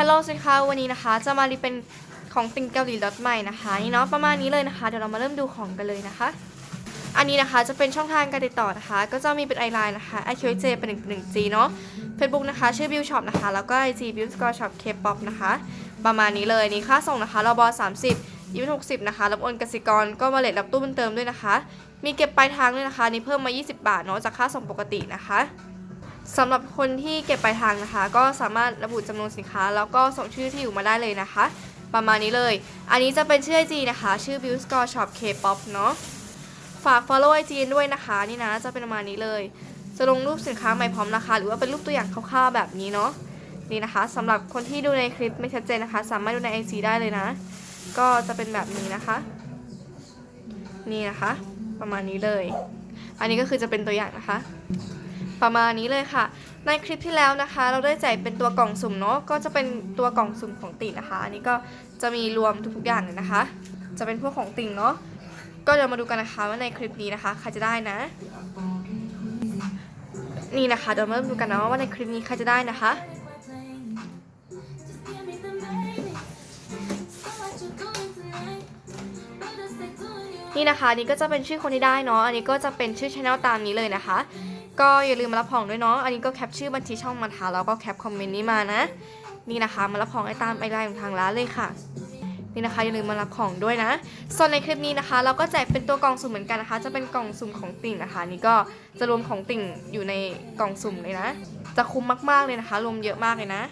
ฮัลโหลสวัสดีค่ะวันนี้นะคะ จะมารีเป็นของติงเกาหลีล็อตใหม่นะคะนี่เนาะประมาณนี้เลยนะคะ เดี๋ยวเรามาเริ่มดูของกันเลยนะคะ อันนี้นะคะจะเป็นช่องทางการติดต่อนะคะ ก็จะมีเป็นไอไลน์นะคะ i q j เป็น1 1 g เนาะ Facebook นะคะ ชื่อ Bill Shop นะคะ แล้วก็ IG Bill Score Shop K-pop นะคะ ประมาณนี้เลยนี่ค่าส่งนะคะรอบอ30ยี่สิบหกสิบนะคะรับโอนกสิกรก็มาเลทรับตู้บุญเติมด้วยนะคะ มีเก็บปลายทางด้วยนะคะนี่เพิ่มมา 20 บาทเนาะจากค่าส่งปกตินะคะ สำหรับคนที่เก็บปลายทางนะคะ ก็สามารถระบุจำนวนสินค้า แล้วก็ส่งชื่อที่อยู่มาได้เลยนะคะ ประมาณนี้เลย อันนี้จะเป็นชื่อ IG นะคะ ชื่อ Bill Score Shop K-pop เนาะฝาก follow IG ด้วยนะคะ นี่นะจะเป็นประมาณนี้เลย จะลงรูปสินค้าใหม่พร้อมราคาหรือว่าเป็นรูปตัวอย่างคร่าวๆแบบนี้เนาะนี่นะคะสำหรับคนที่ดูในคลิปไม่ชัดเจนนะคะ สามารถดูใน IG ได้เลยนะ ก็จะเป็นแบบนี้นะคะ นี่นะคะ ประมาณนี้เลย อันนี้ก็คือจะเป็นตัวอย่างนะคะ ประมาณนี้เลยค่ะ ในคลิปที่แล้วนะคะ เราได้แจกเป็นตัวกล่องสุ่มเนาะก็จะเป็นตัวกล่องสุ่มของติ่งนะคะ อันนี้ก็จะมีรวมทุกๆอย่างเลยนะคะ จะเป็นพวกของติ่งเนาะก็เดี๋ยวมาดูกันนะคะว่าในคลิปนี้นะคะใครจะได้นะ นี่นะคะเดี๋ยวมาเริ่มดูกันนะว่าในคลิปนี้ใครจะได้นะคะนี่นะคะนนี่ก็จะเป็นชื่อคนที่ได้เนาะอันนี้ก็จะเป็นชื่อช anel ตามนี้เลยนะคะ ก็อย่าลืมมารับของด้วยเนาะ อันนี้ก็แคปชื่อบัญชีช่องมาทาแล้วก็แคปคอมเมนต์นี้มานะ นี่นะคะมารับของได้ตามไอไลน์ของทางร้านเลยค่ะ นี่นะคะอย่าลืมมารับของด้วยนะ ส่วนในคลิปนี้นะคะ เราก็แจกเป็นตัวกล่องสุ่มเหมือนกันนะคะ จะเป็นกล่องสุ่มของติ่งนะคะ นี่ก็จะรวมของติ่งอยู่ในกล่องสุ่มเลยนะ จะคุ้มมากๆเลยนะคะ รวมเยอะมากเลยนะ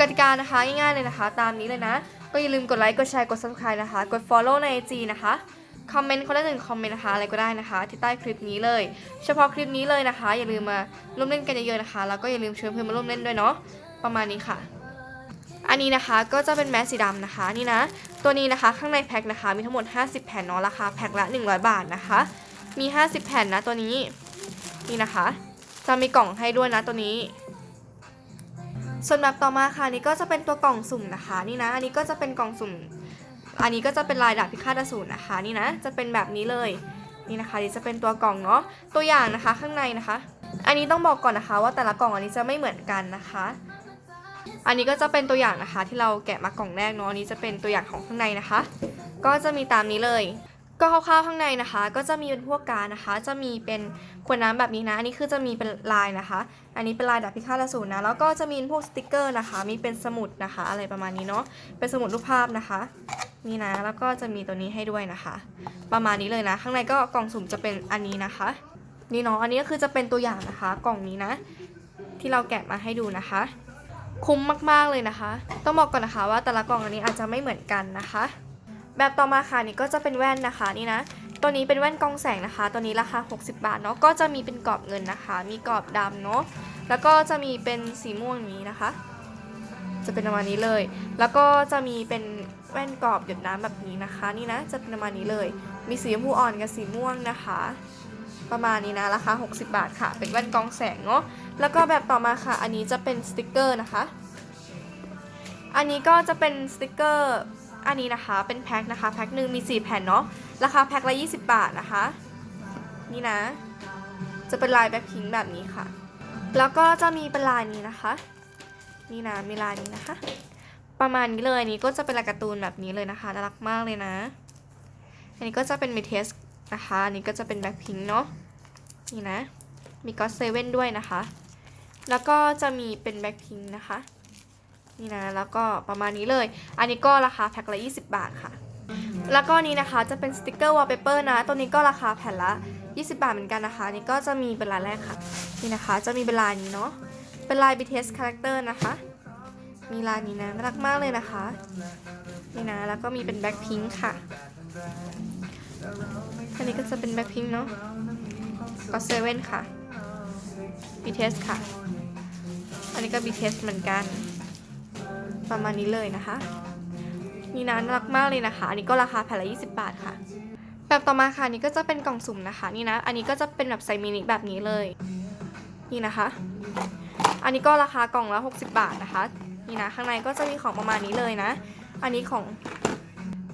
กติกานะคะง่ายๆเลยนะคะ ตามนี้เลยนะ ก็อย่าลืมกดไลค์ กดแชร์ กด subscribe นะคะ กด follow ใน IG นะคะ คอมเมนต์คนละหนึ่งคอมเมนต์นะคะอะไรก็ได้นะคะ ที่ใต้คลิปนี้เลย เฉพาะคลิปนี้เลยนะคะ อย่าลืมมาร่วมเล่นกันเยอะๆนะคะ แล้วก็อย่าลืมเชิญเพื่อนมาร่วมเล่นด้วยเนาะประมาณนี้ค่ะ อันนี้นะคะก็จะเป็นแมสสีดำนะคะนี่นะตัวนี้นะคะข้างในแพ็คนะคะ มีทั้งหมด 50 แผ่นเนาะราคาแพ็คละ 100 บาทนะคะ มี 50 แผ่นนะตัวนี้นี่นะคะ จะมีกล่องให้ด้วยนะตัวนี้ส่วนแบบต่อมาค่ะนนี้ก็จะเป็นตัวกล่องสุ่มนะคะ นี่นะอันนี้ก็จะเป็นกล่องสุ่ม อันนี้ก็จะเป็นลายดาบพิฆาตอสูรนะคะนี่นะจะเป็นแบบนี้เลยนี่นะคะนี่จะเป็นตัวกล่องเนาะตัวอย่างนะคะข้างในนะคะ อันนี้ต้องบอกก่อนนะคะ ว่าแต่ละกล่องอันนี้จะไม่เหมือนกันนะคะ อันนี้ก็จะเป็นตัวอย่างนะคะที่เราแกะมากล่องแรกเนาะอันนี้จะเป็นตัวอย่างของข้างในนะคะ ก็จะมีตามนี้เลย ก็คร่าวๆข้างในนะคะ ก็จะมีเป็นพวกการนะคะ จะมีเป็นขวดน้ำแบบนี้นะ อันนี้คือจะมีเป็นลายนะคะ อันนี้เป็นลายดาบพิฆาตอสูรนะ แล้วก็จะมีพวกสติกเกอร์นะคะ มีเป็นสมุดนะคะ อะไรประมาณนี้เนาะ เป็นสมุดรูปภาพนะคะ นี่นะ แล้วก็จะมีตัวนี้ให้ด้วยนะคะ ประมาณนี้เลยนะ ข้างในก็กล่องสุ่มจะเป็นอันนี้นะคะ นี่เนาะ อันนี้ก็คือจะเป็นตัวอย่างนะคะ กล่องนี้นะ ที่เราแกะมาให้ดูนะคะ คุ้มมากๆเลยนะคะ ต้องบอกก่อนนะคะว่าแต่ละกล่องอันนี้อาจจะไม่เหมือนกันนะคะ แบบต่อมาค่ะนี่ก็จะเป็นแว่นนะคะนี่นะตัวนี้เป็นแว่นกองแสงนะคะ ตัวนี้ราคา 60 บาทเนาะก็จะมีเป็นกรอบเงินนะคะ มีกรอบดำเนาะแล้วก็จะมีเป็นสีม่วงนี้นะคะ จะเป็นประมาณนี้เลย แล้วก็จะมีเป็นแว่นกรอบหยดน้ำแบบนี้นะคะ นี่นะจะเป็นประมาณนี้เลย มีสีชมพูอ่อนกับสีม่วงนะคะ ประมาณนี้นะราคา 60 บาทค่ะ เป็นแว่นกองแสงเนาะแล้วก็แบบต่อมาค่ะ อันนี้จะเป็นสติกเกอร์นะคะ อันนี้ก็จะเป็นสติกเกอร์ อันนี้นะคะเป็นแพ็คนะคะแพ็คหนึ่งมี 4 แผ่นเนาะราคาแพ็คละ 20 บาทนะคะ นี่นะ จะเป็นลายแบ็คพิงแบบนี้ค่ะ แล้วก็จะมีเป็นลายนี้นะคะ นี่นะมีลายนี้นะคะ ประมาณนี้เลยนี้ก็จะเป็นลายการ์ตูนแบบนี้เลยนะคะน่ารักมากเลยนะ อันนี้ก็จะเป็นเมเทสนะคะอันนี้ก็จะเป็นแบ็คพิงเนาะนี่นะมีก็เซเว่นด้วยนะคะ แล้วก็จะมีเป็นแบ็คพิงนะคะ นี่นะแล้วก็ประมาณนี้เลย อันนี้ก็ราคาแพ็คละ 20 บาทค่ะ แล้วก็นี้นะคะจะเป็นสติกเกอร์วอลเปเปอร์นะ ตัวนี้ก็ราคาแผ่นละ 20 บาทเหมือนกันนะคะนี่ก็จะมีเป็นลายแรกค่ะ นี่นะคะ จะมีเป็นลายนี้เนาะ เป็นลาย BTS character นะคะ มีลายนี้นะน่ารักมากเลยนะคะ นี่นะ แล้วก็มีเป็นแบ็คพิงค์ค่ะ อันนี้ก็จะเป็นแบ็คพิงค์เนาะก็เซเว่นค่ะ BTS ค่ะ อันนี้ก็ BTS เหมือนกัน ประมาณนี้เลยนะคะ นี่นะน่ารักมากเลยนะคะ อันนี้ก็ราคาแผ่นละ20 บาทค่ะ แบบต่อมาค่ะนนี้ก็จะเป็นกล่องสุ่มนะคะ นี่นะ อันนี้ก็จะเป็นแบบไซมินิแบบนี้เลย นี่นะคะ อันนี้ก็ราคากล่องละ 60 บาทนะคะ นี่นะ ข้างในก็จะมีของประมาณนี้เลยนะ อันนี้ของ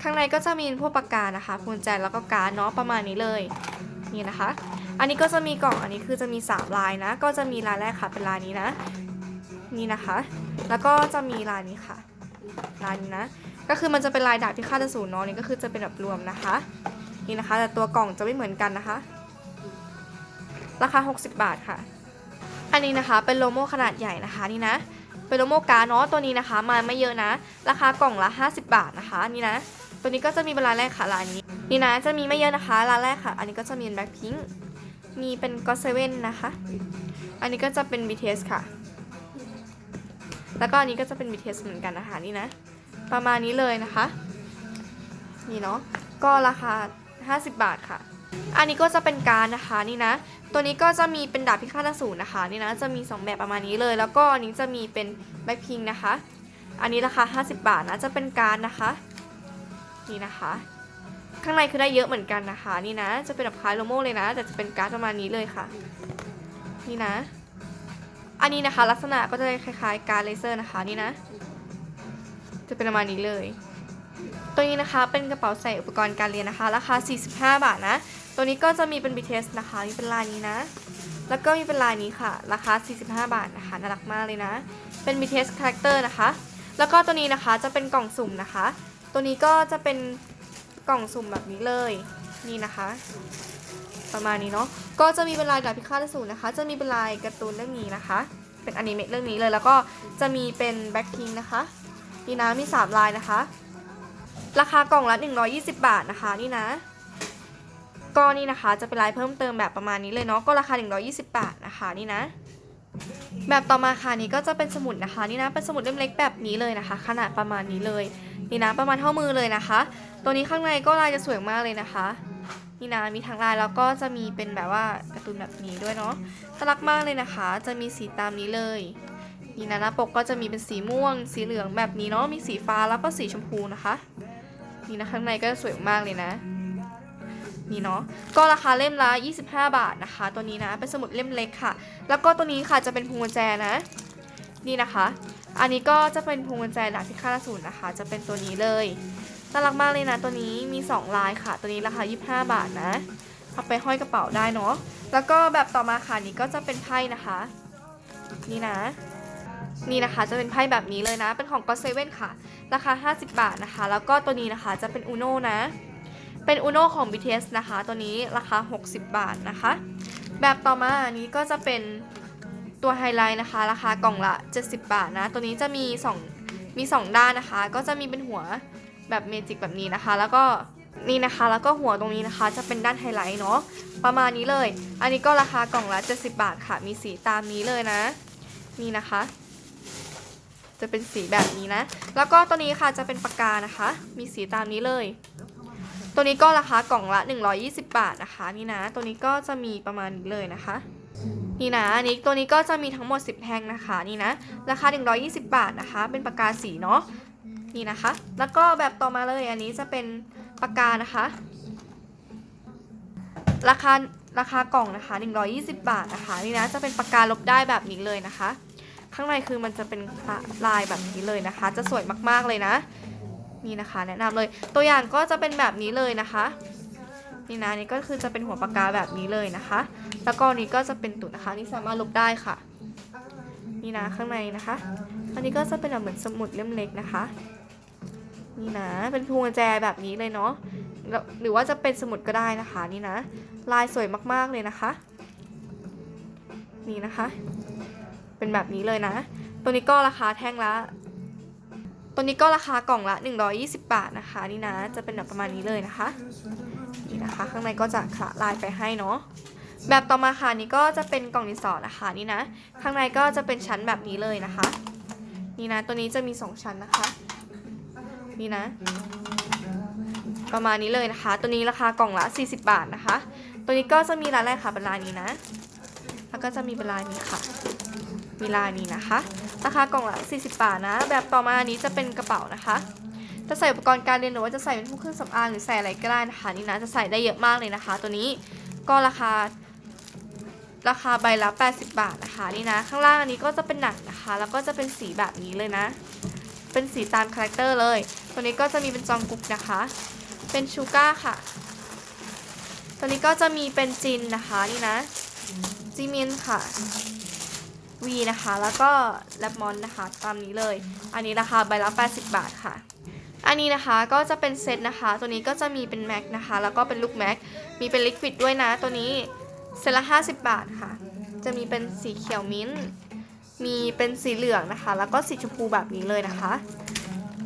ข้างในก็จะมีพวกปากกานะคะพวงแจแล้วก็การ์ดเนาะประมาณนี้เลย นี่นะคะ อันนี้ก็จะมีกล่องอันนี้คือจะมี 3 ลายนะ ก็จะมีลายแรกค่ะเป็นลายนี้นะ นี่นะคะ แล้วก็จะมีลายนี้ค่ะลายนี้นะ ก็คือมันจะเป็นลายดาบที่ค่าจะศูนย์เนาะนี่ก็คือจะเป็นแบบรวมนะคะ นี่นะคะ แต่ตัวกล่องจะไม่เหมือนกันนะคะ ราคา 60 บาทค่ะ อันนี้นะคะเป็นโลโม่ขนาดใหญ่นะคะนี่นะ เป็นโลโม่การเนาะตัวนี้นะคะ มาไม่เยอะนะ ราคากล่องละ 50 บาทนะคะนี่นะ ตัวนี้ก็จะมีเป็นลายแรกค่ะลายนี้ นี่นะจะมีไม่เยอะนะคะลายแรกค่ะ อันนี้ก็จะมีเป็นแบ็คพิงค์มีเป็นก็เซเว่นนะคะ อันนี้ก็จะเป็น BTS ค่ะ แล้วก็อันนี้ก็จะเป็น BTS เหมือนกันนะคะนี่นะ ประมาณนี้เลยนะคะ นี่เนาะ ก็ราคา 50 บาทค่ะ อันนี้ก็จะเป็นการนะคะนี่นะ ตัวนี้ก็จะมีเป็นดาบพิฆาตอสูรนะคะนี่นะ จะมี 2 แบบประมาณนี้เลย แล้วก็อันนี้จะมีเป็นแบ็คพิงนะคะ อันนี้ราคา 50 บาทนะ จะเป็นการนะคะ นี่นะคะ ข้างในคือได้เยอะเหมือนกันนะคะ นี่นะ จะเป็นแบบคล้ายโลโม่เลยนะ แต่จะเป็นการ์ดประมาณนี้เลยค่ะ นี่นะ อันนี้นะคะ ลักษณะก็จะคล้ายๆ การเลเซอร์นะคะนี่นะ จะเป็นประมาณนี้เลย ตัวนี้นะคะเป็นกระเป๋าใส่อุปกรณ์การเรียนนะคะ ราคา 45 บาทนะ ตัวนี้ก็จะมีเป็น BTS นะคะนี่เป็นลายนี้นะ แล้วก็มีเป็นลายนี้ค่ะ ราคา 45 บาทนะคะน่ารักมากเลยนะ เป็น BTS character นะคะ แล้วก็ตัวนี้นะคะจะเป็นกล่องสุ่มนะคะ ตัวนี้ก็จะเป็นกล่องสุ่มแบบนี้เลย นี่นะคะ ประมาณนี้เนาะก็จะมีเป็นลายดาบพิฆาตสูรนะคะ จะมีเป็นลายการ์ตูนเรื่องนี้นะคะ เป็นอนิเมะเรื่องนี้เลยแล้วก็จะมีเป็นแบ็คพิงนะคะนี่นะมี 3 ลายนะคะ ราคากล่องละ120 บาทนะคะนี่นะก็นี่นะคะจะเป็นลายเพิ่มเติมแบบประมาณนี้เลยเนาะก็ราคา 120 บาทนะคะนี่นะ แบบต่อมาค่ะนี่ก็จะเป็นสมุดนะคะนี่นะเป็นสมุดเล่มเล็กแบบนี้เลยนะคะ ขนาดประมาณนี้เลยนี่นะประมาณเท่ามือเลยนะคะ ตัวนี้ข้างในก็ลายจะสวยมากเลยนะคะ นี่นะมีทั้งลายแล้วก็จะมีเป็นแบบว่าการ์ตูนแบบนี้ด้วยเนาะน่ารักมากเลยนะคะ จะมีสีตามนี้เลยนี่นะหน้าปกก็จะมีเป็นสีม่วง สีเหลืองแบบนี้เนาะมีสีฟ้าแล้วก็สีชมพูนะคะ นี่นะข้างในก็สวยมากเลยนะนี่เนาะก็ราคาเล่มละ 25 บาทนะคะ ตัวนี้นะเป็นสมุดเล่มเล็กค่ะ แล้วก็ตัวนี้ค่ะจะเป็นพวงกุญแจนะ นี่นะคะ อันนี้ก็จะเป็นพวงกุญแจดาบพิฆาตอสูรนะคะ จะเป็นตัวนี้เลย น่ารักมากเลยนะตัวนี้มี 2 ลายค่ะ ตัวนี้ราคา 25 บาทนะเอาไปห้อยกระเป๋าได้เนาะแล้วก็แบบต่อมาค่ะนี่ก็จะเป็นไพ่นะคะ นี่นะ นี่นะคะจะเป็นไพ่แบบนี้เลยนะ เป็นของ God Seven ค่ะ ราคา 50 บาทนะคะ แล้วก็ตัวนี้นะคะจะเป็น Uno นะ เป็น Uno ของ BTS นะคะ ตัวนี้ราคา 60 บาทนะคะ แบบต่อมาอันนี้ก็จะเป็นตัวไฮไลท์นะคะ ราคากล่องละ 70 บาทนะ ตัวนี้จะมี 2 มี 2 ด้านนะคะ ก็จะมีเป็นหัว แบบเมจิกแบบนี้นะคะ แล้วก็นี่นะคะ แล้วก็หัวตรงนี้นะคะ จะเป็นด้านไฮไลท์เนาะ ประมาณนี้เลย อันนี้ก็ราคากล่องละ70 บาทค่ะ มีสีตามนี้เลยนะ นี่นะคะ จะเป็นสีแบบนี้นะ แล้วก็ตัวนี้ค่ะจะเป็นปากกานะคะ มีสีตามนี้เลย ตัวนี้ก็ราคากล่องละ 120 บาทนะคะ นี่นะ ตัวนี้ก็จะมีประมาณนี้เลยนะคะ นี่นะ อันนี้ตัวนี้ก็จะมีทั้งหมด 10แท่งนะคะ นี่นะ ราคา 120 บาทนะคะ เป็นปากกาสีเนาะ นี่นะคะ แล้วก็แบบต่อมาเลยอันนี้จะเป็นปากกานะคะ ราคาราคากล่องนะคะ 120 บาทนะคะ นี่นะจะเป็นปากกาลบได้แบบนี้เลยนะคะ ข้างในคือมันจะเป็นลายแบบนี้เลยนะคะ จะสวยมากๆเลยนะ นี่นะคะ แนะนำเลย ตัวอย่างก็จะเป็นแบบนี้เลยนะคะ นี่นะนี่ก็คือจะเป็นหัวปากกาแบบนี้เลยนะคะ แล้วก็นี้ก็จะเป็นตุ่นะคะ นี่สามารถลบได้ค่ะ นี่นะข้างในนะคะ อันนี้ก็จะเป็นแบบเหมือนสมุดเล่มเล็กนะคะ นี่นะ เป็นพวงกุญแจแบบนี้เลยเนาะหรือว่าจะเป็นสมุดก็ได้นะคะนี่นะ ลายสวยมากๆเลยนะคะ นี่นะคะ เป็นแบบนี้เลยนะ ตัวนี้ก็ราคาแท่งละตัวนี้ก็ราคากล่องละ 120 บาทนะคะ นี่นะ จะเป็นแบบประมาณนี้เลยนะคะ นี่นะคะ ข้างในก็จะคละลายไปให้เนาะแบบต่อมาค่ะนี่ก็จะเป็นกล่องดินสอนะคะนี่นะ ข้างในก็จะเป็นชั้นแบบนี้เลยนะคะ นี่นะตัวนี้จะมี 2 ชั้นนะคะ นี่นะ ประมาณนี้เลยนะคะ ตัวนี้ราคากล่องละ 40 บาทนะคะ ตัวนี้ก็จะมีลายแรกค่ะเป็นลายนี้นะ แล้วก็จะมีเป็นลายนี้ค่ะ มีลายนี้นะคะ ราคากล่องละ 40 บาทนะ แบบต่อมาอันนี้จะเป็นกระเป๋านะคะจะใส่อุปกรณ์การเรียนหรือว่าจะใส่เป็นพวกเครื่องสำอางหรือใส่อะไรก็ได้นะคะนี่นะจะใส่ได้เยอะมากเลยนะคะ ตัวนี้ก็ราคา ราคาใบละ 80 บาทนะคะนี่นะข้างล่างอันนี้ก็จะเป็นหนังนะคะ แล้วก็จะเป็นสีแบบนี้เลยนะ เป็นสีตามคาแรคเตอร์เลย ตัวนี้ก็จะมีเป็นจองกุกนะคะ เป็นชูก้าค่ะ ตัวนี้ก็จะมีเป็นจินนะคะนี่นะจีมินค่ะ วีนะคะ แล้วก็แลบมอนนะคะ ตามนี้เลย อันนี้ราคาใบละ 80 บาทค่ะ อันนี้นะคะก็จะเป็นเซตนะคะ ตัวนี้ก็จะมีเป็นแม็กนะคะ แล้วก็เป็นลูกแม็ก มีเป็นลิควิดด้วยนะ ตัวนี้เซตละ 50 บาทค่ะ จะมีเป็นสีเขียวมิ้นท์มีเป็นสีเหลืองนะคะ แล้วก็สีชมพูแบบนี้เลยนะคะ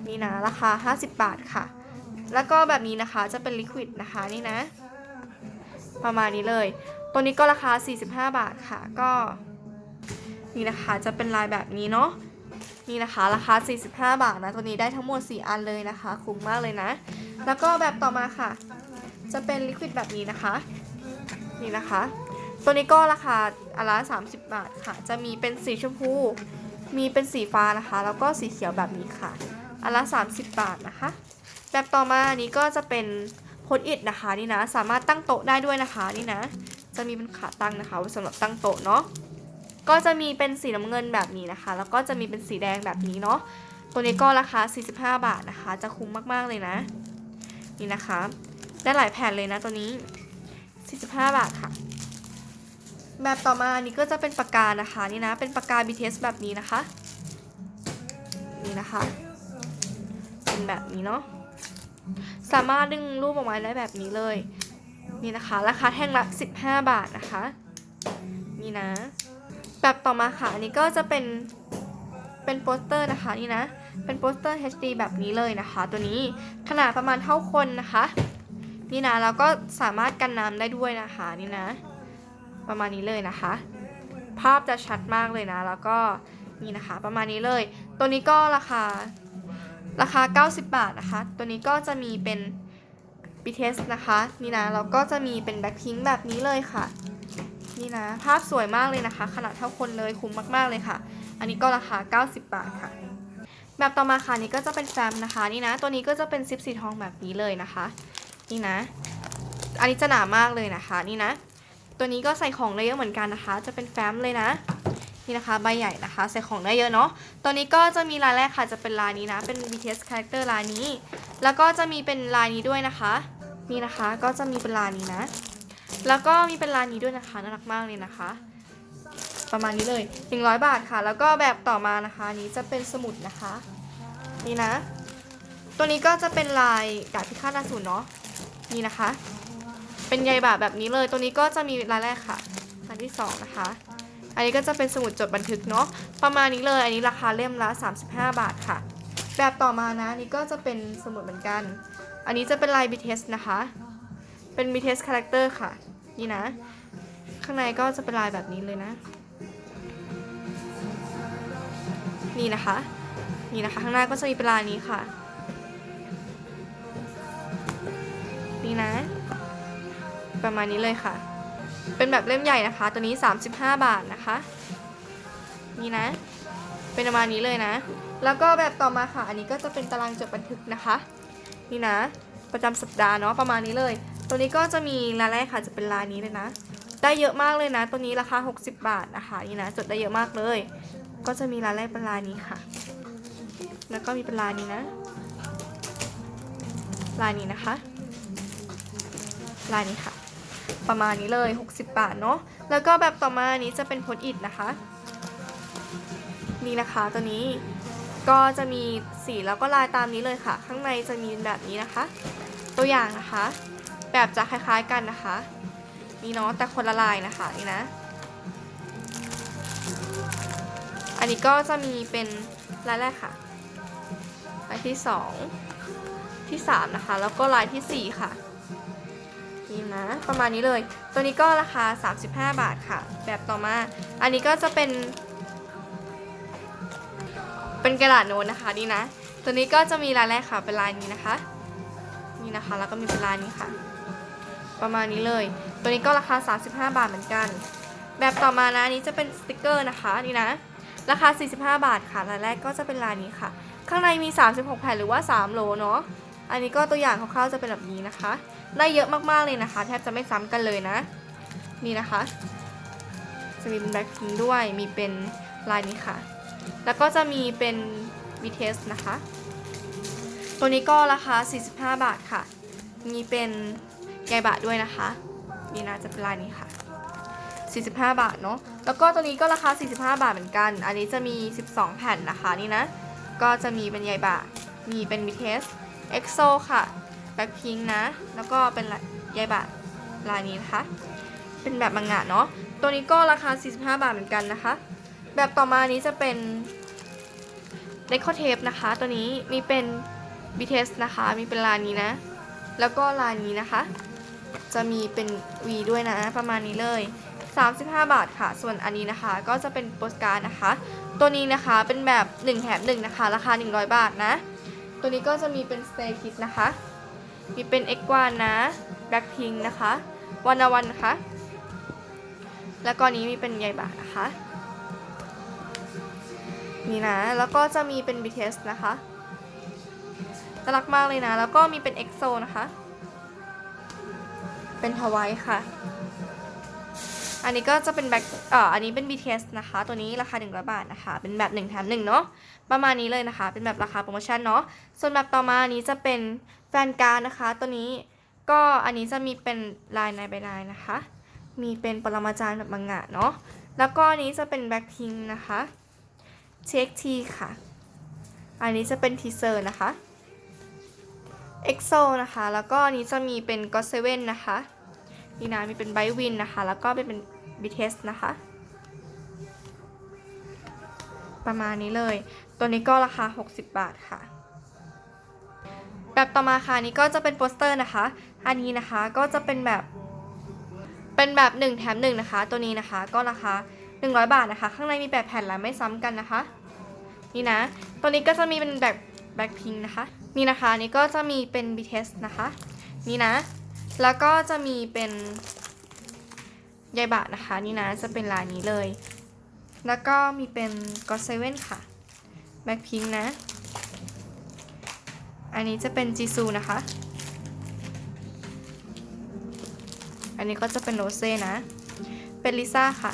นี่นะราคา 50 บาทค่ะ แล้วก็แบบนี้นะคะจะเป็นลิควิดนะคะนี่นะ ประมาณนี้เลย ตัวนี้ก็ราคา 45 บาทค่ะ ก็นี่นะคะจะเป็นลายแบบนี้เนาะนี่นะคะราคา 45 บาทนะ ตัวนี้ได้ทั้งหมด 4 อันเลยนะคะ คุ้มมากเลยนะ แล้วก็แบบต่อมาค่ะ จะเป็นลิควิดแบบนี้นะคะ นี่นะคะ ตัวนี้ก็ราคาอันละ30 บาทค่ะ จะมีเป็นสีชมพู มีเป็นสีฟ้านะคะ แล้วก็สีเขียวแบบนี้ค่ะ อันละ 30 บาทนะคะ แบบต่อมาอันนี้ก็จะเป็นโพสอิดนะคะนี่นะ สามารถตั้งโต๊ะได้ด้วยนะคะนี่นะ จะมีเป็นขาตั้งนะคะไว้สำหรับตั้งโต๊ะเนาะ ก็จะมีเป็นสีน้ำเงินแบบนี้นะคะ แล้วก็จะมีเป็นสีแดงแบบนี้เนาะ ตัวนี้ก็ราคา 45 บาทนะคะ จะคุ้มมากๆเลยนะ นี่นะคะ ได้หลายแผ่นเลยนะตัวนี้ 45 บาทค่ะแบบต่อมาอันนี้ก็จะเป็นปากกานะคะนี่นะเป็นปากกา BTS แบบนี้นะคะ นี่นะคะ เป็นแบบนี้เนาะสามารถดึงรูปออกมาได้แบบนี้เลย นี่นะคะ ราคาแท่งละ 15 บาทนะคะ นี่นะ แบบต่อมาค่ะ อันนี้ก็จะเป็นเป็นโปสเตอร์นะคะนี่นะ เป็นโปสเตอร์ HD แบบนี้เลยนะคะ ตัวนี้ขนาดประมาณเท่าคนนะคะ นี่นะแล้วก็สามารถกันน้ำได้ด้วยนะคะนี่นะ ประมาณนี้เลยนะคะ ภาพจะชัดมากเลยนะ แล้วก็นี่นะคะ ประมาณนี้เลย ตัวนี้ก็ราคา ราคา 90 บาทนะคะ ตัวนี้ก็จะมีเป็น BTS นะคะ นี่นะแล้วก็จะมีเป็นแบ็คพิงแบบนี้เลยค่ะ นี่นะ ภาพสวยมากเลยนะคะ ขนาดเท่าคนเลยคุ้มมากๆเลยค่ะ อันนี้ก็ราคา 90 บาทค่ะ แบบต่อมาค่ะนี่ก็จะเป็นแฟมนะคะ นี่นะ ตัวนี้ก็จะเป็นซิปสีทองแบบนี้เลยนะคะ นี่นะ อันนี้จะหนามากเลยนะคะ นี่นะ ตัวนี้ก็ใส่ของได้เยอะเหมือนกันนะคะ จะเป็นแฟ้มเลยนะ นี่นะคะใบใหญ่นะคะใส่ของได้เยอะเนาะตัวนี้ก็จะมีลายแรกค่ะจะเป็นลายนี้นะเป็น BTS character ลายนี้ แล้วก็จะมีเป็นลายนี้ด้วยนะคะ นี่นะคะก็จะมีเป็นลายนี้นะ แล้วก็มีเป็นลายนี้ด้วยนะคะน่ารักมากเลยนะคะ ประมาณนี้เลย 100 บาทค่ะ แล้วก็แบบต่อมานะคะนี้จะเป็นสมุดนะคะ นี่นะ ตัวนี้ก็จะเป็นลายดาบพิฆาตอสูรเนาะนี่นะคะ เป็นใยบาแบบนี้เลยตัวนี้ก็จะมีลายแรกค่ะลายที่สองนะคะ อันนี้ก็จะเป็นสมุดจดบันทึกเนาะประมาณนี้เลยอันนี้ราคาเล่มละ 35 บาทค่ะ แบบต่อมานะนนี้ก็จะเป็นสมุดเหมือนกัน อันนี้จะเป็นลาย BTS นะคะ เป็น BTS character ค่ะ นี่นะ ข้างในก็จะเป็นลายแบบนี้เลยนะ นี่นะคะ นี่นะคะข้างหน้าก็จะมีเป็นลายนี้ค่ะ นี่นะ ประมาณนี้เลยค่ะ เป็นแบบเล่มใหญ่นะคะ ตัวนี้ 35 บาทนะคะ นี่นะ เป็นประมาณนี้เลยนะ แล้วก็แบบต่อมาค่ะ อันนี้ก็จะเป็นตารางจดบันทึกนะคะ นี่นะ ประจำสัปดาห์เนาะประมาณนี้เลย ตัวนี้ก็จะมีรายแรกค่ะจะเป็นลายนี้เลยนะ ได้เยอะมากเลยนะ ตัวนี้ราคา 60 บาทนะคะ นี่นะจดได้เยอะมากเลย ก็จะมีลายแรกเป็นลายนี้ค่ะ แล้วก็มีเป็นลายนี้นะ ลายนี้นะคะ ลายนี้ค่ะ ประมาณนี้เลย 60 บาทเนาะแล้วก็แบบต่อมาอันนี้จะเป็นโพสต์อิทนะคะ นี่นะคะตัวนี้ก็จะมีสีแล้วก็ลายตามนี้เลยค่ะ ข้างในจะมีแบบนี้นะคะ ตัวอย่างนะคะ แบบจะคล้ายๆกันนะคะนี่เนาะแต่คนละลายนะคะนี่นะ อันนี้ก็จะมีเป็นลายแรกค่ะลายที่สองที่สามนะคะ แล้วก็ลายที่สี่ค่ะ นี่นะ ประมาณนี้เลย ตัวนี้ก็ราคา 35 บาทค่ะ แบบต่อมา อันนี้ก็จะเป็น เป็นกระดาษโน้ตนะคะนี่นะ ตัวนี้ก็จะมีลายแรกค่ะเป็นลายนี้นะคะ นี่นะคะแล้วก็มีเป็นลายนี้ค่ะ ประมาณนี้เลย ตัวนี้ก็ราคา 35 บาทเหมือนกัน แบบต่อมานะอันนี้จะเป็นสติกเกอร์นะคะนี่นะ ราคา 45 บาทค่ะลายแรกก็จะเป็นลายนี้ค่ะ ข้างในมี 36 แผ่นหรือว่า 3 โหลเนาะ อันนี้ก็ตัวอย่างคร่าวๆจะเป็นแบบนี้นะคะ ได้เยอะมากๆเลยนะคะ แทบจะไม่ซ้ำกันเลยนะ นี่นะคะ จะมีเป็นแบ็คพิงด้วย มีเป็นลายนี้ค่ะ แล้วก็จะมีเป็น BTS นะคะ ตัวนี้ก็ราคา 45 บาทค่ะ มีเป็นใยบะด้วยนะคะ นี่นะจะเป็นลายนี้ค่ะ 45 บาทเนาะ แล้วก็ตัวนี้ก็ราคา 45 บาทเหมือนกัน อันนี้จะมี 12 แผ่นนะคะนี่นะ ก็จะมีเป็นใยบะมีเป็น BTS EXO ค่ะ Blackpink นะ แล้วก็เป็นใยบะลายนี้นะคะ เป็นแบบมังงะเนาะ ตัวนี้ก็ราคา 45 บาทเหมือนกันนะคะ แบบต่อมานี้จะเป็น d e c o Tape นะคะ ตัวนี้มีเป็น BTS นะคะ มีเป็นลายนี้นะ แล้วก็ลายนี้นะคะ จะมีเป็น V ด้วยนะ ประมาณนี้เลย 35 บาทค่ะ ส่วนอันนี้นะคะ ก็จะเป็นโปสการ์ดนะคะ ตัวนี้นะคะเป็นแบบ 1 แถม 1 นะคะ ราคา 100 บาทนะ ตัวนี้ก็จะมีเป็น Stay Kids นะคะ มีเป็น X 1นะ Blackpink นะคะวันนวันนะคะ แล้วก็นี้มีเป็นใยบานะคะ นี่นะ แล้วก็จะมีเป็น BTS นะคะน่ารักมากเลยนะ แล้วก็มีเป็น EXO นะคะ เป็นทวายค่ะ อันนี้ก็จะเป็นแบ็คเอ่ออันนี้เป็น BTS นะคะ ตัวนี้ราคา 100 บาทนะคะ เป็นแบบ1แถม1เนาะ ประมาณนี้เลยนะคะ เป็นแบบราคาโปรโมชั่นเนาะ ส่วนแบบต่อมาอันนี้จะเป็นแฟนการนะคะ ตัวนี้ก็อันนี้จะมีเป็นลายในใบลายนะคะ มีเป็นปรมาจารย์แบบมังงะเนาะ แล้วก็อันนี้จะเป็นแบ็คพิงนะคะเช็คทีค่ะ อันนี้จะเป็นทีเซอร์นะคะ EXO นะคะ แล้วก็อันนี้จะมีเป็น God Seven นะคะ นี่นะมีเป็นไบวินนะคะ แล้วก็เป็นเป็น BTS นะคะ ประมาณนี้เลย ตัวนี้ก็ราคา 60 บาทค่ะ แบบต่อมาค่ะนี้ก็จะเป็นโปสเตอร์นะคะ อันนี้นะคะก็จะเป็นแบบ เป็นแบบ 1 แถม 1 นะคะ ตัวนี้นะคะก็ราคา 100 บาทนะคะ ข้างในมีแบบแผ่นและไม่ซ้ำกันนะคะ นี่นะ ตัวนี้ก็จะมีเป็นแบบแบ็คพิงนะคะ นี่นะคะนนี่ก็จะมีเป็น BTS นะคะ นี่นะ แล้วก็จะมีเป็นใยบะนะคะ นี่นะจะเป็นลายนี้เลย แล้วก็มีเป็น God Seven ค่ะ Blackpink นะ อันนี้จะเป็นจีซูนะคะ อันนี้ก็จะเป็นโรเซ่นะ เป็นลิซ่าค่ะ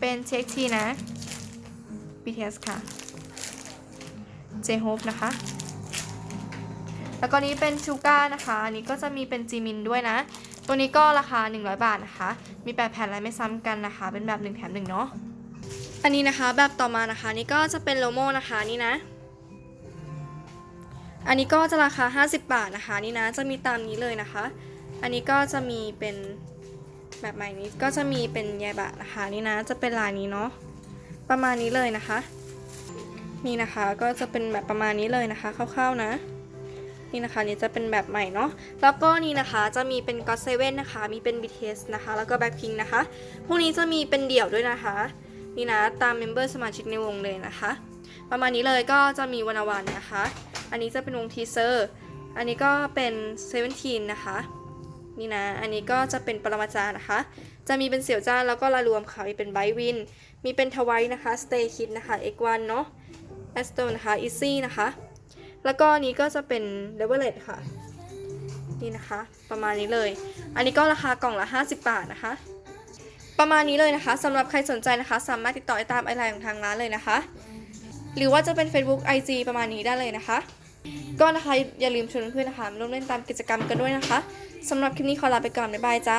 เป็นเช็คทีนะ BTS ค่ะ J-Hope นะคะ แล้วก็นี้เป็นชูก้านะคะ อันนี้ก็จะมีเป็นจีมินด้วยนะ ตัวนี้ก็ราคา 100 บาทนะคะ มี8แผ่นและไรไม่ซ้ำกันนะคะ เป็นแบบ1แถม1เนาะ อันนี้นะคะแบบต่อมานะคะ นี่ก็จะเป็นโลโมนะคะนี่นะ อันนี้ก็จะราคา 50 บาทนะคะนี่นะ จะมีตามนี้เลยนะคะ อันนี้ก็จะมีเป็นแบบใหม่นี้ก็จะมีเป็นยายบะนะคะนี่นะ จะเป็นลายนี้เนาะ ประมาณนี้เลยนะคะ นี่นะคะก็จะเป็นแบบประมาณนี้เลยนะคะคร่าวๆนะ นี่นะคะนี่จะเป็นแบบใหม่เนาะแล้วก็นี่นะคะจะมีเป็น God Seven นะคะ มีเป็น BTS นะคะ แล้วก็ Blackpink นะคะ พวกนี้จะมีเป็นเดี่ยวด้วยนะคะ นี่นะตามเมมเบอร์สมาชิกในวงเลยนะคะ ประมาณนี้เลยก็จะมีวันวันนะคะ อันนี้จะเป็นวงทีเซอร์อันนี้ก็เป็นเซเว่นทีนนะคะนี่นะ อันนี้ก็จะเป็นปรมาจารย์นะคะ จะมีเป็นเสี่ยวจ้าแล้วก็ละรวมค่ะมีเป็นไบวิน มีเป็นทวายนะคะ สเตย์คิดนะคะ X1 เนาะแอสโตนะคะ อีซี่นะคะ แล้วก็นี้ก็จะเป็นเลเวลเลตค่ะ นี่นะคะ ประมาณนี้เลย อันนี้ก็ราคากล่องละ 50 บาทนะคะ ประมาณนี้เลยนะคะสำหรับใครสนใจนะคะ สามารถติดต่อตามไอไลน์ของทางร้านเลยนะคะ หรือว่าจะเป็น Facebook IG ประมาณนี้ได้เลยนะคะ ก็นะคะอย่าลืมชวนเพื่อนๆนะคะมาร่วมเล่นตามกิจกรรมกันด้วยนะคะสำหรับคลิปนี้ขอลาไปก่อนบ๊ายบายจ้า